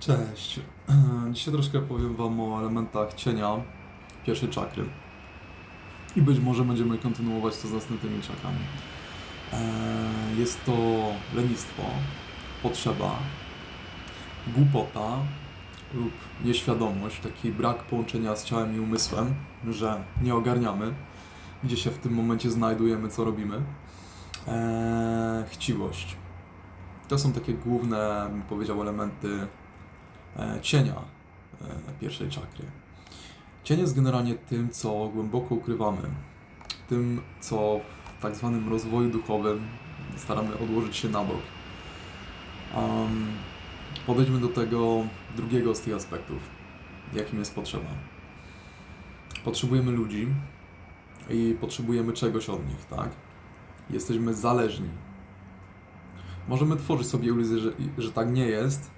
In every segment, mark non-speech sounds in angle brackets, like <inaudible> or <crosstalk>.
Cześć. <clears throat> Dzisiaj troszkę powiem Wam o elementach cienia pierwszej czakry. I być może będziemy kontynuować to z następnymi czakrami. Eee, Jest to lenistwo, potrzeba, głupota lub nieświadomość, taki brak połączenia z ciałem i umysłem, że nie ogarniamy, gdzie się w tym momencie znajdujemy, co robimy. Eee, Chciwość. To są takie główne, bym powiedział, elementy cienia e, pierwszej czakry. Cień jest generalnie tym, co głęboko ukrywamy, tym, co w tak zwanym rozwoju duchowym staramy odłożyć się na bok. Um, podejdźmy do tego drugiego z tych aspektów, jakim jest potrzeba. Potrzebujemy ludzi i potrzebujemy czegoś od nich, tak? Jesteśmy zależni. Możemy tworzyć sobie iluzję, że, że tak nie jest,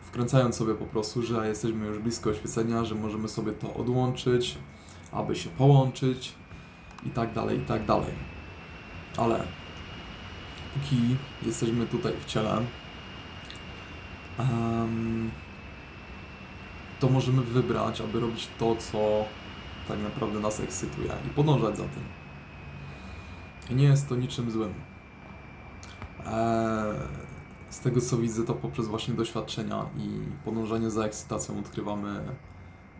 wkręcając sobie po prostu, że jesteśmy już blisko oświecenia, że możemy sobie to odłączyć, aby się połączyć i tak dalej, i tak dalej. Ale póki jesteśmy tutaj w ciele, to możemy wybrać, aby robić to, co tak naprawdę nas ekscytuje i podążać za tym. I nie jest to niczym złym. Eee, z tego co widzę, to poprzez właśnie doświadczenia i podążanie za ekscytacją odkrywamy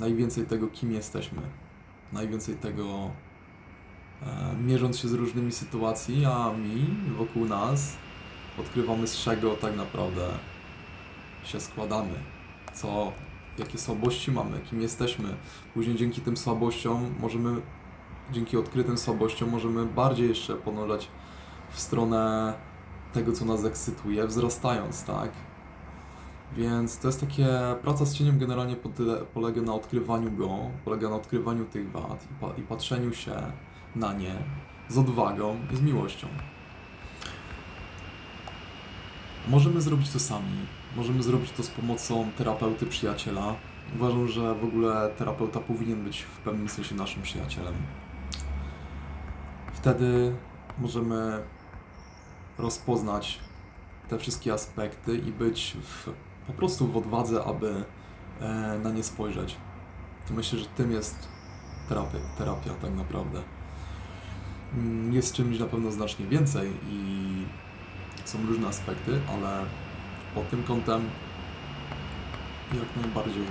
najwięcej tego, kim jesteśmy. Najwięcej tego, e, mierząc się z różnymi sytuacjami wokół nas, odkrywamy z czego tak naprawdę się składamy, co, jakie słabości mamy, kim jesteśmy. Później dzięki tym słabościom możemy, dzięki odkrytym słabościom możemy bardziej jeszcze podążać w stronę tego, co nas ekscytuje, wzrastając, tak? Więc to jest takie, praca z cieniem generalnie polega na odkrywaniu go, polega na odkrywaniu tych wad i, pa, i patrzeniu się na nie z odwagą i z miłością. Możemy zrobić to sami, możemy zrobić to z pomocą terapeuty, przyjaciela. Uważam, że w ogóle terapeuta powinien być w pewnym sensie naszym przyjacielem. Wtedy możemy rozpoznać te wszystkie aspekty i być w, po prostu w odwadze, aby e, na nie spojrzeć. Myślę, że tym jest terapia, terapia tak naprawdę. Mm, Jest czymś na pewno znacznie więcej i są różne aspekty, ale pod tym kątem jak najbardziej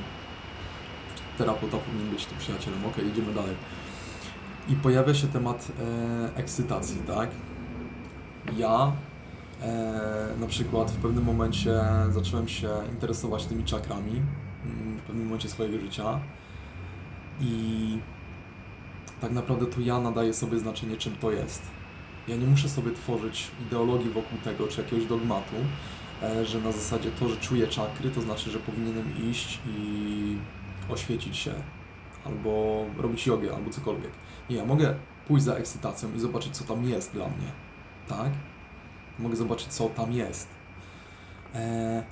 terapeuta powinien być tym przyjacielem. Ok, idziemy dalej. I pojawia się temat e, ekscytacji, tak? Ja e, na przykład w pewnym momencie zacząłem się interesować tymi czakrami mm, w pewnym momencie swojego życia i tak naprawdę to ja nadaję sobie znaczenie, czym to jest. Ja nie muszę sobie tworzyć ideologii wokół tego, czy jakiegoś dogmatu, e, że na zasadzie to, że czuję czakry, to znaczy, że powinienem iść i oświecić się, albo robić jogę, albo cokolwiek. Nie, ja mogę pójść za ekscytacją i zobaczyć, co tam jest dla mnie tak? Mogę zobaczyć, co tam jest. Eee,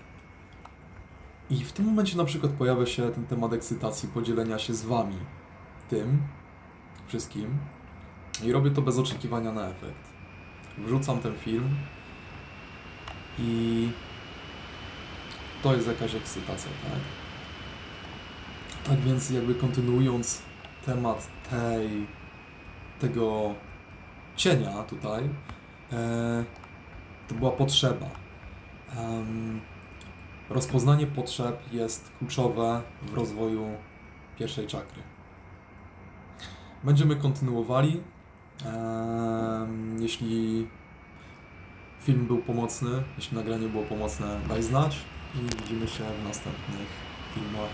I w tym momencie na przykład pojawia się ten temat ekscytacji, podzielenia się z Wami tym wszystkim. I robię to bez oczekiwania na efekt. Wrzucam ten film i to jest jakaś ekscytacja, tak? Tak więc jakby kontynuując temat tej, tego cienia tutaj, e, to była potrzeba. Rozpoznanie potrzeb jest kluczowe w rozwoju pierwszej czakry. Będziemy kontynuowali. Jeśli film był pomocny, jeśli nagranie było pomocne, daj znać i widzimy się w następnych filmach.